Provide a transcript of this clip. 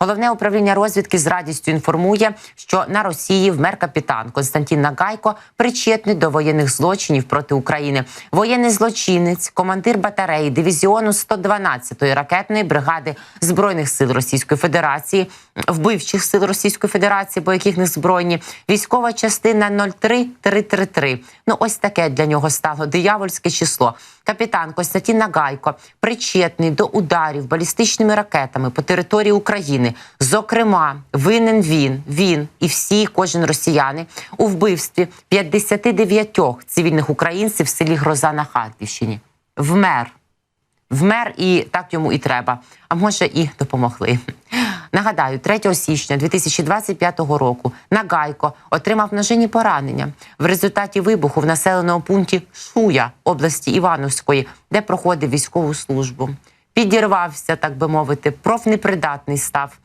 Головне управління розвідки з радістю інформує, що на Росії вмер капітан Константин Нагайко причетний до воєнних злочинів проти України. Воєнний злочинець, командир батареї дивізіону 112-ї ракетної бригади збройних сил Російської Федерації, вбивчих сил Російської Федерації, бо яких не збройні, військова частина 03333. Ну ось таке для нього стало диявольське число. Капітан Костянтин Нагайко причетний до ударів балістичними ракетами по території України. Зокрема, винен він, він і всі, кожен росіяни у вбивстві 59 цивільних українців в селі Гроза на Харківщині. Вмер. Вмер і так йому і треба. А може, і допомогли. Нагадаю, 3 січня 2025 року Нагайко отримав ножині поранення в результаті вибуху в населеному пункті Шуя області Івановської, де проходив військову службу. Підірвався, так би мовити, профнепридатний став.